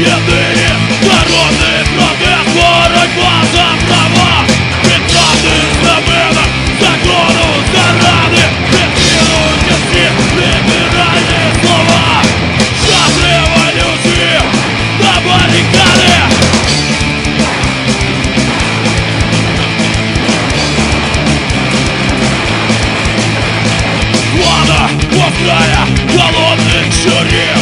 єдині народи протест, боротьба за права, підтравди знамена, закону заради, підкинуті всі ліберальні слова, час революції на барикади. Влада повтрає голодних щурів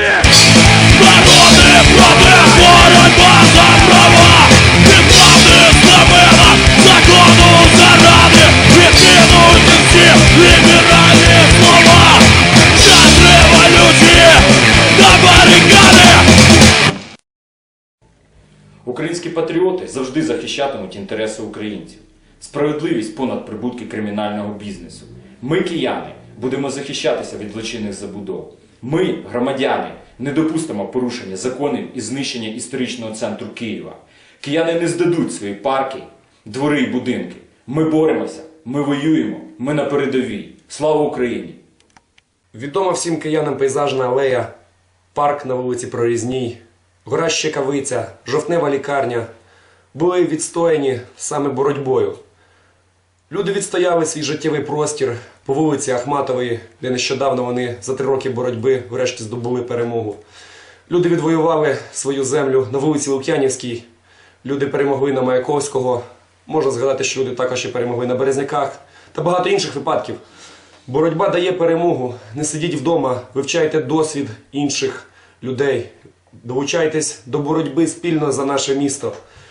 Народний протест, боротьба за права Підтравди знамена, закону заради Відкинуті всі ліберальні слова Час революції на Українські патріоти завжди захищатимуть інтереси українців, справедливість понад прибутки кримінального бізнесу. Ми, кияни, будемо захищатися від злочинних забудов. Ми, громадяни, не допустимо порушення законів і знищення історичного центру Києва. Кияни не здадуть свої парки, двори і будинки. Ми боремося, ми воюємо, ми на передовій. Слава Україні! Відома всім киянам пейзажна алея, парк на вулиці Прорізній, гора Щекавиця, жовтнева лікарня були відстояні саме боротьбою. Люди відстояли свій життєвий простір по вулиці Ахматової, де нещодавно вони за три роки боротьби врешті здобули перемогу. Люди відвоювали свою землю на вулиці Лук'янівській, люди перемогли на Маяковського. Можна згадати, що люди також і перемогли на Березняках та багато інших випадків. Боротьба дає перемогу. Не сидіть вдома, вивчайте досвід інших людей. Долучайтесь до боротьби спільно за наше місто.